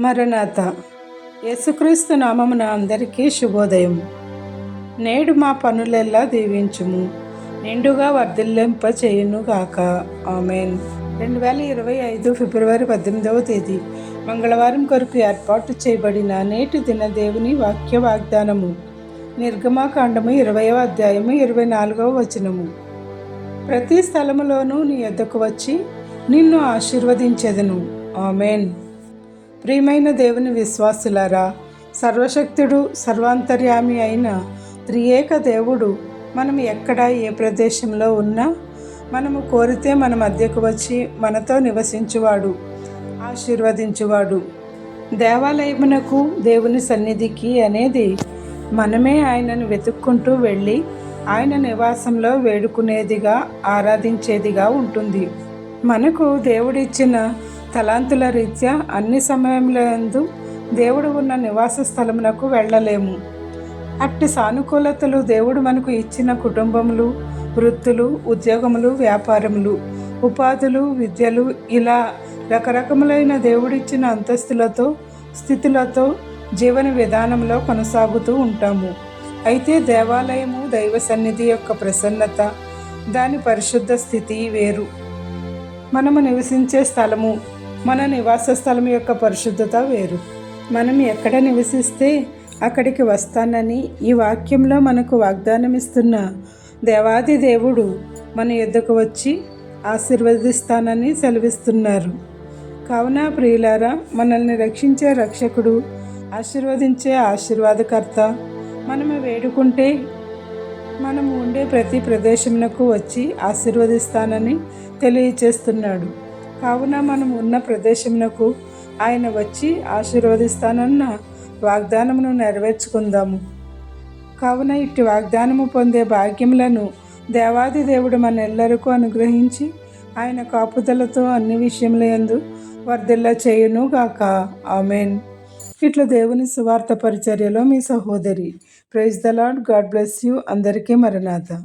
మరణాత. యేసుక్రీస్తు నామమున అందరికీ శుభోదయం. నేడు మా పనులెల్లా దీవించుము. నిండుగా వర్ధిల్లింప చేయును గాక ఆమెన్. రెండు వేల ఇరవై ఐదు ఫిబ్రవరి పద్దెనిమిదవ తేదీ. మంగళవారం కొరకు ఏర్పాటు చేయబడిన నేటి దిన దేవుని వాక్య వాగ్దానము. నిర్గమాకాండము ఇరవయవ అధ్యాయము ఇరవై నాలుగవ వచనము. ప్రతి స్థలములోనూ నీ ఎద్దకు వచ్చి నిన్ను ఆశీర్వదించెదను. ఆమెన్. ప్రియమైన దేవుని విశ్వాసులారా సర్వశక్తుడు సర్వాంతర్యామి అయిన త్రియేక దేవుడు మనం ఎక్కడ ఏ ప్రదేశంలో ఉన్నా మనము కోరితే మన మధ్యకు వచ్చి మనతో నివసించువాడు ఆశీర్వదించువాడు. దేవాలయమునకు దేవుని సన్నిధికి అనేది మనమే ఆయనను వెతుక్కుంటూ వెళ్ళి ఆయన నివాసంలో వేడుకునేదిగా ఆరాధించేదిగా ఉంటుంది. మనకు దేవుడిచ్చిన తలాంతుల రీత్యా అన్ని సమయంలో దేవుడు ఉన్న నివాస స్థలమునకు వెళ్ళలేము. అట్టి సానుకూలతలు దేవుడు మనకు ఇచ్చిన కుటుంబములు వృత్తులు ఉద్యోగములు వ్యాపారములు ఉపాధులు విద్యలు ఇలా రకరకములైన దేవుడిచ్చిన అంతస్తులతో స్థితులతో జీవన విధానంలో కొనసాగుతూ ఉంటాము. అయితే దేవాలయము దైవ సన్నిధి యొక్క ప్రసన్నత దాని పరిశుద్ధ స్థితి వేరు. మనము నివసించే స్థలము మన నివాస స్థలం యొక్క పరిశుద్ధత వేరు. మనం ఎక్కడ నివసిస్తే అక్కడికి వస్తానని ఈ వాక్యంలో మనకు వాగ్దానం ఇస్తున్న దేవాది దేవుడు మన ఎద్దకు వచ్చి ఆశీర్వదిస్తానని సెలవిస్తున్నారు. కావున ప్రియులారా మనల్ని రక్షించే రక్షకుడు ఆశీర్వదించే ఆశీర్వాదకర్త మనము వేడుకుంటే మనము ఉండే ప్రతి ప్రదేశమునకు వచ్చి ఆశీర్వదిస్తానని తెలియచేస్తున్నాడు. కావున మనం ఉన్న ప్రదేశమునకు ఆయన వచ్చి ఆశీర్వదిస్తానన్న వాగ్దానమును నెరవేర్చుకుందాము. కావున ఇట్టి వాగ్దానము పొందే భాగ్యములను దేవాది దేవుడు మన ఎల్లరికూ అనుగ్రహించి ఆయన కాపుదలతో అన్ని విషయములందు వర్ధిల్ల చేయును గాక. ఆమెన్. ఇట్లా దేవుని సువార్త పరిచర్యలో మీ సహోదరి praise the Lord God bless you. అందరికీ మరణాత.